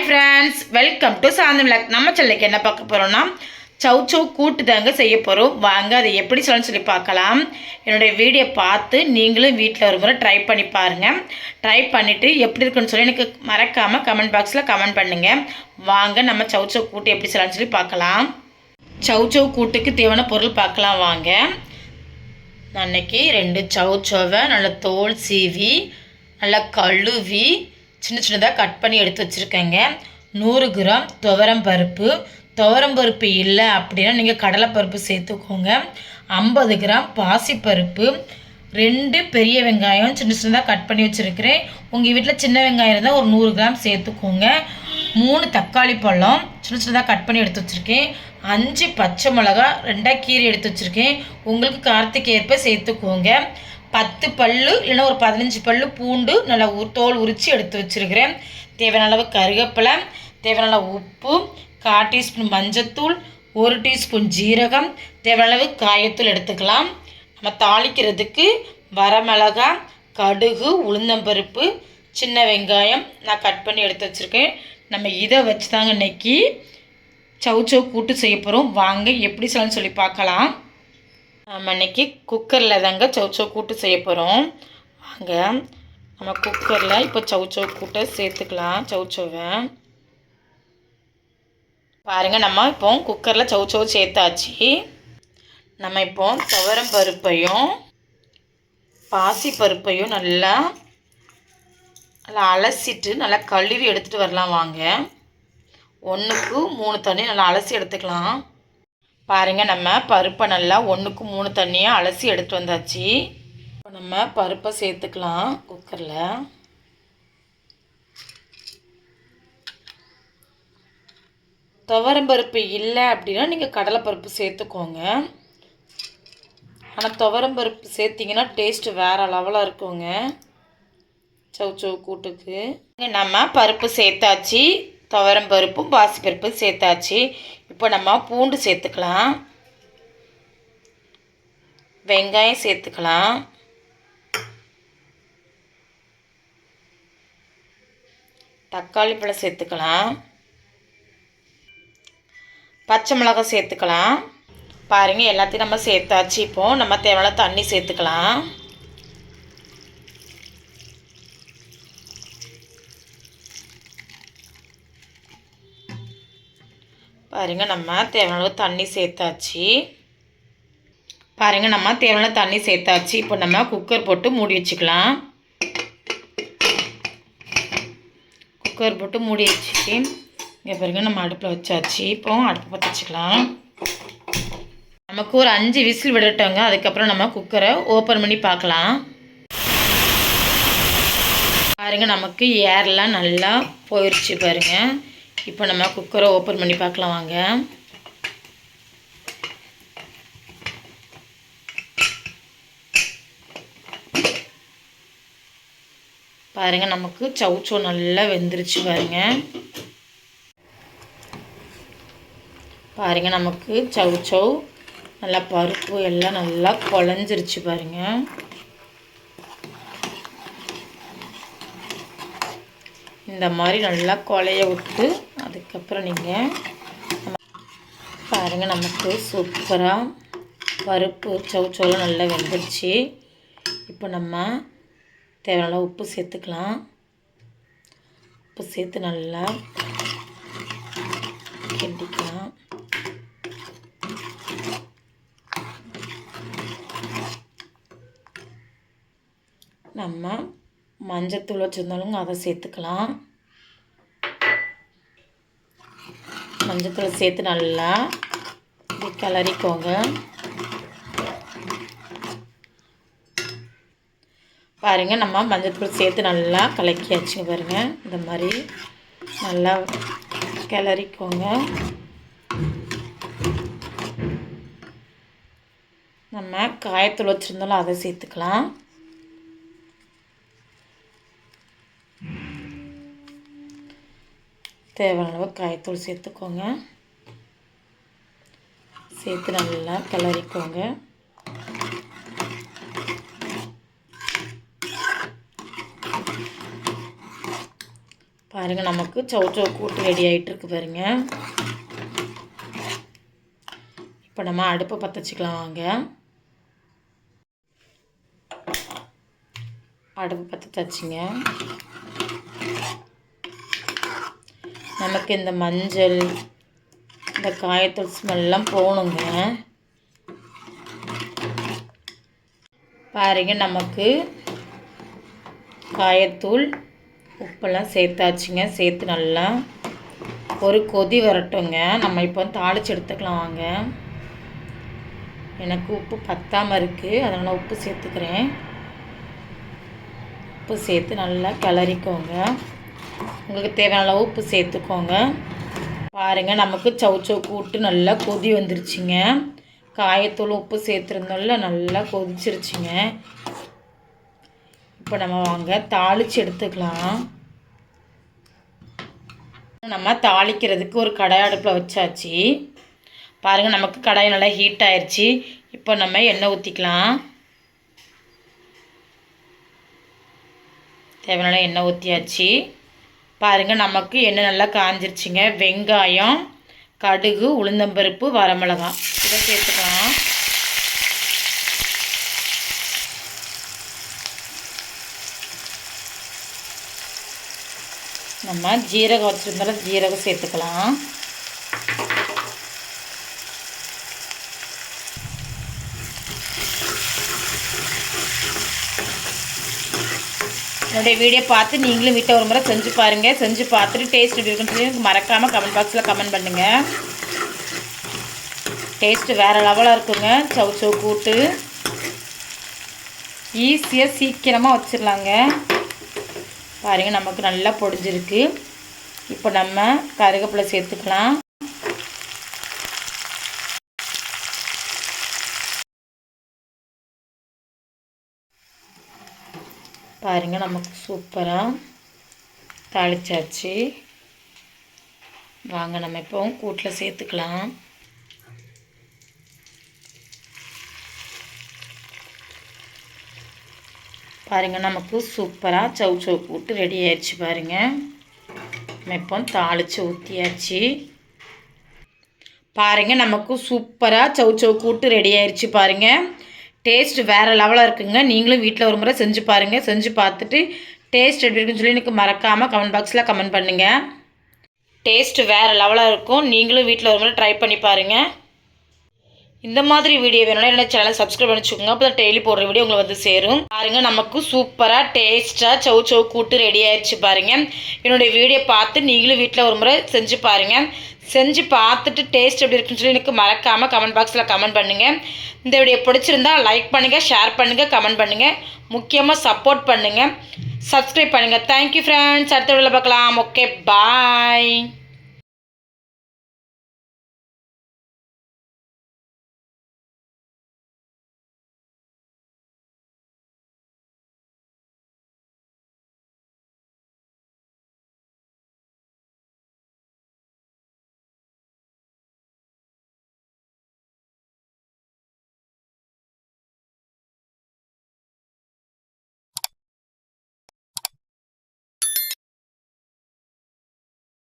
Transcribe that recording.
Hi friends welcome to Shanthi விளக் நம்ம செல்லைக்கு என்ன பார்க்க போகிறோம்னா சவு சவு கூட்டு தாங்க செய்ய போகிறோம் வாங்க அதை எப்படி சொல்லணும்னு சொல்லி பார்க்கலாம். என்னுடைய வீடியோ பார்த்து நீங்களும் வீட்டில் ஒரு முறை ட்ரை பண்ணி பாருங்கள் ட்ரை பண்ணிவிட்டு எப்படி இருக்குன்னு சொல்லி எனக்கு மறக்காமல் கமெண்ட் பாக்ஸில் கமெண்ட் பண்ணுங்கள் வாங்க நம்ம சவு சவு கூட்டு எப்படி செய்யலாம்னு சொல்லி பார்க்கலாம். சவு சவு கூட்டுக்கு தேவையான பொருள் பார்க்கலாம் வாங்க. அன்னைக்கு ரெண்டு சவுச்சோவை நல்லா தோல் சீவி நல்லா கழுவி சின்ன சின்னதாக கட் பண்ணி எடுத்து வச்சுருக்கேங்க. நூறு கிராம் துவரம் பருப்பு. துவரம் பருப்பு இல்லை அப்படின்னா நீங்கள் கடலைப்பருப்பு சேர்த்துக்கோங்க. ஐம்பது கிராம் பாசிப்பருப்பு ரெண்டு பெரிய வெங்காயம் சின்ன சின்னதாக கட் பண்ணி வச்சுருக்கிறேன். உங்கள் வீட்டில் சின்ன வெங்காயம் இருந்தால் ஒரு நூறு கிராம் சேர்த்துக்கோங்க. மூணு தக்காளி பழம் சின்ன சின்னதாக கட் பண்ணி எடுத்து வச்சுருக்கேன். அஞ்சு பச்சை மிளகா ரெண்டாக கீரை எடுத்து வச்சுருக்கேன். உங்களுக்கு காரத்துக்கு ஏற்ப சேர்த்துக்கோங்க. பத்து பல்லு இல்லைன்னா ஒரு பதினஞ்சு பல்லு பூண்டு நல்லா தோல் உரித்து எடுத்து வச்சுருக்கிறேன். தேவையான அளவு கருவேப்பிலை தேவையான அளவு உப்பு கால் டீஸ்பூன் மஞ்சத்தூள் ஒரு டீஸ்பூன் ஜீரகம் தேவையான அளவு காயத்தூள் எடுத்துக்கலாம். நம்ம தாளிக்கிறதுக்கு வரமிளகா கடுகு உளுந்தம்பருப்பு சின்ன வெங்காயம் நான் கட் பண்ணி எடுத்து வச்சுருக்கேன். நம்ம இதை வச்சு தாங்க இன்றைக்கி சவு சவு கூட்டு செய்ய போகிறோம் வாங்க எப்படி செய்யணும்னு சொல்லி பார்க்கலாம். நம்ம இன்றைக்கி குக்கரில் தாங்க சவு சவு கூட்டு செய்ய போகிறோம் வாங்க நம்ம குக்கரில் இப்போ சவு சவு கூட்டை சேர்த்துக்கலாம் சவு சவை பாருங்கள் நம்ம இப்போ குக்கரில் சவு சவு சேர்த்தாச்சு. நம்ம இப்போ துவரம் பருப்பையும் பாசி பருப்பையும் நல்லா நல்லா அலசிட்டு நல்லா கழுவி எடுத்துகிட்டு வரலாம் வாங்க. ஒன்றுக்கு மூணு தண்ணி நல்லா அலசி எடுத்துக்கலாம். பாருங்கள் நம்ம பருப்பை நல்லா ஒன்றுக்கு மூணு தண்ணியாக அலசி எடுத்து வந்தாச்சு. இப்போ நம்ம பருப்பை சேர்த்துக்கலாம் குக்கரில். துவரம்பருப்பு இல்லை அப்படின்னா நீங்கள் கடலைப்பருப்பு சேர்த்துக்கோங்க. ஆனால் துவரம்பருப்பு சேர்த்திங்கன்னா டேஸ்ட்டு வேறு லெவலாக இருக்குங்க. சவு சவு கூட்டுக்கு. நம்ம பருப்பு சேர்த்தாச்சு. துவரம் பருப்பும் பாசிப்பருப்பும் சேர்த்தாச்சு. இப்போ நம்ம பூண்டு சேர்த்துக்கலாம். வெங்காயம் சேர்த்துக்கலாம். தக்காளி பழம் சேர்த்துக்கலாம். பச்சை மிளகாய் சேர்த்துக்கலாம். பாருங்கள் எல்லாத்தையும் நம்ம சேர்த்தாச்சு. இப்போது நம்ம தேவையான தண்ணி சேர்த்துக்கலாம். பாருங்கள் நம்ம தேவையான தண்ணி சேர்த்தாச்சு. பாருங்கள் நம்ம தேவையான தண்ணி சேர்த்தாச்சு. இப்போ நம்ம குக்கர் போட்டு மூடி வச்சுக்கலாம். குக்கர் போட்டு மூடி வச்சுட்டு இங்கே பாருங்க நம்ம அடுப்பில் வச்சாச்சு. இப்போ அடுப்பு பற்ற வச்சுக்கலாம். நமக்கு ஒரு அஞ்சு விசில் விடட்டோங்க. அதுக்கப்புறம் நம்ம குக்கரை ஓப்பன் பண்ணி பார்க்கலாம். பாருங்கள் நமக்கு ஏர்லாம் நல்லா போயிடுச்சு பாருங்கள் இப்போ நம்ம குக்கரை ஓப்பன் பண்ணி பார்க்கலாம் வாங்க. பாருங்க நமக்கு சவுச்சோ நல்லா வெந்துருச்சு பாருங்க. பாருங்க நமக்கு சவுச்சோ நல்லா பருப்பு எல்லாம் நல்லா குழஞ்சிருச்சு பாருங்க. இந்த மாதிரி நல்லா கொலைய விட்டு அதுக்கப்புறம் நீங்கள் பாருங்கள் நமக்கு சூப்பராக பருப்பு சவுச்சோலாம் நல்லா வெந்துருச்சு. இப்போ நம்ம தேவையான உப்பு சேர்த்துக்கலாம். உப்பு சேர்த்து நல்லா கிண்டிக்கலாம். நம்ம மஞ்சத்தூள் வச்சுருந்தாலும் அதை சேர்த்துக்கலாம். மஞ்சத்தூள் சேர்த்து நல்லா கிளறிக்கோங்க. பாருங்கள் நம்ம மஞ்சத்தூள் சேர்த்து நல்லா கலக்கியாச்சுங்க பாருங்கள் இந்த மாதிரி நல்லா கிளறிக்கோங்க. நம்ம காயத்தூள் வச்சுருந்தாலும் அதை சேர்த்துக்கலாம். தேவையான அளவு காயத்தூள் சேர்த்துக்கோங்க. சேர்த்து நல்லா கிளறிக்கோங்க. பாருங்க நமக்கு சௌச்சோ கூட்டு ரெடி ஆகிட்டு இருக்கு பாருங்க. இப்போ நம்ம அடுப்பை பற்ற வச்சுக்கலாம் வாங்க. அடுப்பு பற்ற தச்சுங்க நமக்கு இந்த மஞ்சள் இந்த காயத்தூள் ஸ்மெல்லாம் போகணுங்க பாருங்க நமக்கு காயத்தூள் உப்பெல்லாம் சேர்த்தாச்சுங்க. சேர்த்து நல்லா ஒரு கொதி வரட்டுங்க. நம்ம இப்போ தாளித்து எடுத்துக்கலாம் வாங்க. எனக்கு உப்பு பத்தாமல் இருக்குது அதனால் உப்பு சேர்த்துக்கிறேன். உப்பு சேர்த்து நல்லா கிளறிக்கோங்க. உங்களுக்கு தேவையான அளவு உப்பு சேர்த்துக்கோங்க. பாருங்கள் நமக்கு சவுச்சவு கூட்டு நல்லா கொதி வந்துருச்சுங்க. காயத்தூள் உப்பு சேர்த்துருந்தோம்ல நல்லா கொதிச்சிருச்சுங்க. இப்போ நம்ம வாங்க தாளித்து எடுத்துக்கலாம். நம்ம தாளிக்கிறதுக்கு ஒரு கடாய் அடுப்பில் வச்சாச்சு. பாருங்கள் நமக்கு கடாய் நல்லா ஹீட் ஆயிடுச்சு இப்போ நம்ம எண்ணெய் ஊற்றிக்கலாம் தேவையான எண்ணெய் ஊற்றியாச்சு பாருங்கள் நமக்கு எண்ணெய் நல்லா காஞ்சிருச்சுங்க. வெங்காயம் கடுகு உளுந்தம்பருப்பு வரமிளகாய் இதை சேர்த்துக்கலாம். நம்ம ஜீரகம் வச்சுருந்தாலும் ஜீரகம் சேர்த்துக்கலாம். என்னுடைய வீடியோ பார்த்து நீங்களும் வீட்டை ஒரு முறை செஞ்சு பாருங்கள் செஞ்சு பார்த்துட்டு டேஸ்ட் எப்படி இருக்குன்னு சொல்லி மறக்காமல் கமெண்ட் பாக்ஸில் கமெண்ட் பண்ணுங்கள் டேஸ்ட்டு வேறு லெவலாக இருக்குங்க. சவு சவு கூட்டு. ஈஸியாக சீக்கிரமாக வச்சிடலாங்க பாருங்கள் நமக்கு நல்லா பொடிஞ்சிருக்கு. இப்போ நம்ம கருகப்பிலை சேர்த்துக்கலாம். பாருங்கள் நமக்கு சூப்பராக தாளிச்சாச்சு. வாங்க நம்ம இப்போ கூட்டில் சேர்த்துக்கலாம். பாருங்கள் நமக்கு சூப்பராக சவு சவு கூட்டு ரெடி ஆயிடுச்சு பாருங்கள் நம்ம இப்போ தாளித்து ஊற்றியாச்சு பாருங்கள் நமக்கு சூப்பராக சவு சவு கூட்டு ரெடி ஆயிடுச்சு பாருங்கள் டேஸ்ட் வேறு லெவலாக இருக்குங்க. நீங்களும் வீட்டில் ஒரு முறை செஞ்சு பாருங்கள் செஞ்சு பார்த்துட்டு டேஸ்ட் எப்படி இருக்குன்னு சொல்லி எனக்கு மறக்காமல் கமெண்ட் பாக்ஸில் கமெண்ட் பண்ணுங்கள் டேஸ்ட்டு வேறு லெவலாக இருக்கும். நீங்களும் வீட்டில் ஒரு முறை ட்ரை பண்ணி பாருங்கள் இந்த மாதிரி வீடியோ வேணும்னா என்னோட சேனல் சப்ஸ்கிரைப் பண்ணி வச்சுக்கோங்க அப்போ தான் டெய்லி போடுற வீடியோ உங்களுக்கு வந்து சேரும். பாருங்க நமக்கு சூப்பராக டேஸ்ட்டாக சவு சவு கூட்டு ரெடி ஆயிடுச்சு பாருங்க. என்னுடைய வீடியோ பார்த்து நீங்களும் வீட்டில் ஒரு முறை செஞ்சு பாருங்க. செஞ்சு பார்த்துட்டு டேஸ்ட் எப்படி இருக்குன்னு சொல்லி எனக்கு மறக்காமல் கமெண்ட் பாக்ஸில் கமெண்ட் பண்ணுங்கள் இந்த வீடியோ பிடிச்சிருந்தா லைக் பண்ணுங்கள் ஷேர் பண்ணுங்கள் கமெண்ட் பண்ணுங்கள் முக்கியமாக சப்போர்ட் பண்ணுங்கள் சப்ஸ்கிரைப் பண்ணுங்கள் தேங்க்யூ ஃப்ரெண்ட்ஸ் அடுத்த வீடியோவில் பார்க்கலாம். Okay bye